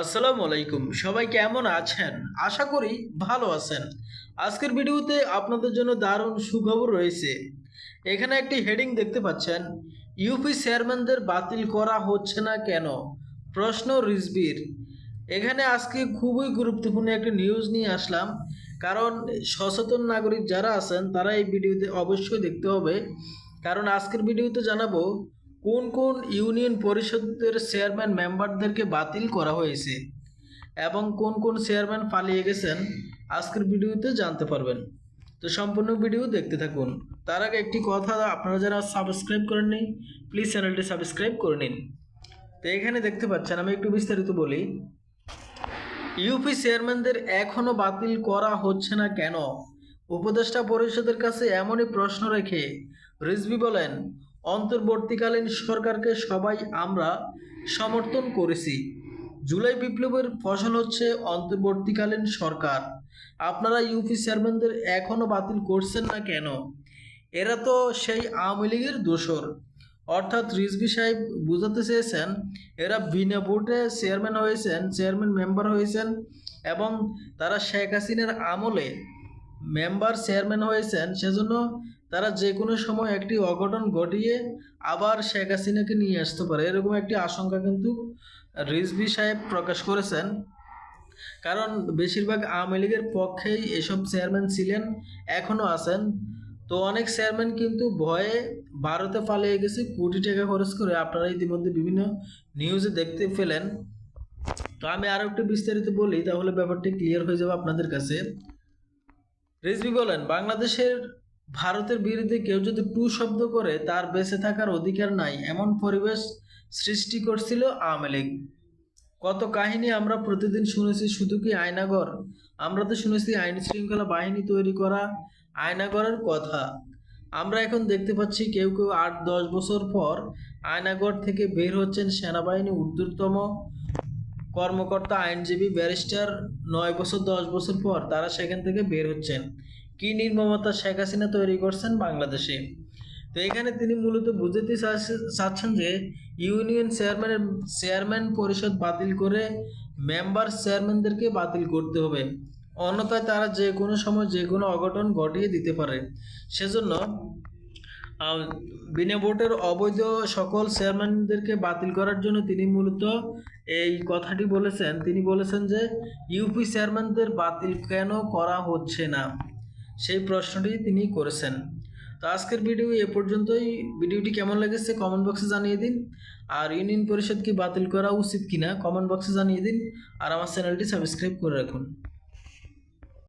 আসসালামু আলাইকুম সবাই কেমন আছেন? আশা করি ভালো আছেন। আজকের ভিডিওতে আপনাদের জন্য দারুণ সুখবর রয়েছে। এখানে একটি হেডিং দেখতে পাচ্ছেন। ইউপি চেয়ারম্যানদের বাতিল করা হচ্ছে না কেন? প্রশ্ন রিজবির। এখানে আজকে খুবই গুরুত্বপূর্ণ একটি নিউজ নিয়ে আসলাম। কারণ সচেতন নাগরিক যারা আছেন, তারা এই ভিডিওতে অবশ্যই দেখতে হবে। কারণ আজকের ভিডিওতে জানাব কোন কোন ইউনিয়ন পরিষদের চেয়ারম্যান মেম্বারদেরকে বাতিল করা হয়েছে এবং কোন কোন চেয়ারম্যান পালিয়ে গেছেন, আজকের ভিডিওতে জানতে পারবেন। তো সম্পূর্ণ ভিডিও দেখতে থাকুন। তার আগে একটি কথা, আপনারা যারা সাবস্ক্রাইব করেননি প্লিজ চ্যানেলটি সাবস্ক্রাইব করে নিন। তো এখানে দেখতে পাচ্ছেন, আমি একটু বিস্তারিত বলি। ইউপি চেয়ারম্যানদের এখনও বাতিল করা হচ্ছে না কেন? উপদেষ্টা পরিষদের কাছে এমনই প্রশ্ন রেখে রিজভি বলেন অন্তর্বর্তীকালীন সরকারকে সবাই আমরা সমর্থন করেছি। জুলাই বিপ্লবের ফসল হচ্ছে অন্তর্বর্তীকালীন সরকার। আপনারা ইউপি চেয়ারম্যানদের এখনও বাতিল করছেন না কেন? এরা তো সেই আওয়ামী লীগের দোসর অর্থাৎ রিজভি সাহেব বুঝাতে চেয়েছেন, এরা বিনা ভোটে চেয়ারম্যান হয়েছেন চেয়ারম্যান মেম্বার হয়েছেন এবং তারা শেখ হাসিনার আমলে মেম্বার চেয়ারম্যান হয়েছেন, সেজন্য তারা যে কোনো সময় একটি অঘটন ঘটিয়ে আবার শেখ হাসিনাকে নিয়ে আসতে পারে। এরকম একটি আশঙ্কা কিন্তু রিজভি সাহেব প্রকাশ করেছেন। কারণ বেশিরভাগ আওয়ামী লীগের পক্ষেই এসব চেয়ারম্যান ছিলেন, এখনও আছেন। তো অনেক চেয়ারম্যান কিন্তু ভয়ে ভারতে পালিয়ে গেছে, কোটি টাকা খরচ করে। আপনারা ইতিমধ্যে বিভিন্ন নিউজে দেখতে পেলেন। তো আমি আরও একটু বিস্তারিত বলি, তাহলে ব্যাপারটি ক্লিয়ার হয়ে যাবে আপনাদের কাছে। রিজভি বলেন, বাংলাদেশের ভারতের বিরুদ্ধে কেউ যদি টু শব্দ করে, তার বেঁচে থাকার অধিকার নাই, এমন পরিবেশ সৃষ্টি করছিল আওয়ামী লীগ। কত কাহিনী আমরা প্রতিদিন শুনেছি, শুধু কি আয়নাগর? আমরা তো শুনেছি আইন শৃঙ্খলা বাহিনী তৈরি করা আয়নাগরের কথা। আমরা এখন দেখতে পাচ্ছি কেউ কেউ আট দশ বছর পর আয়নাগর থেকে বের হচ্ছেন সেনাবাহিনী, ঊর্ধ্বতম কর্মকর্তা, আইনজীবী, ব্যারিস্টার নয় বছর, দশ বছর পর তারা সেখান থেকে বের হচ্ছেন। কি নির্মমতা শেখ হাসিনা তৈরি করছেন বাংলাদেশে? তো এখানে তিনি মূলত বুঝতে চাচ্ছেন যে, ইউনিয়ন চেয়ারম্যানের চেয়ারম্যান পরিষদ বাতিল করে মেম্বার চেয়ারম্যানদেরকে বাতিল করতে হবে। অন্যথায় তারা যে কোনো সময় যে কোনো অঘটন ঘটিয়ে দিতে পারে। সেজন্য বিনা ভোটের অবৈধ সকল চেয়ারম্যানদেরকে বাতিল করার জন্য তিনি মূলত এই কথাটি বলেছেন। তিনি বলেছেন যে, ইউপি চেয়ারম্যানদের বাতিল কেন করা হচ্ছে না? সেই প্রশ্নটি তিনি করেছেন। তো আজকের ভিডিও এ পর্যন্তই। ভিডিওটি কেমন লেগেছে কমেন্ট বক্সে জানিয়ে দিন। আর ইউনিয়ন পরিষদ কি বাতিল করা উচিত কিনা কমেন্ট বক্সে জানিয়ে দিন। আর আমার চ্যানেলটি সাবস্ক্রাইব করে রাখুন।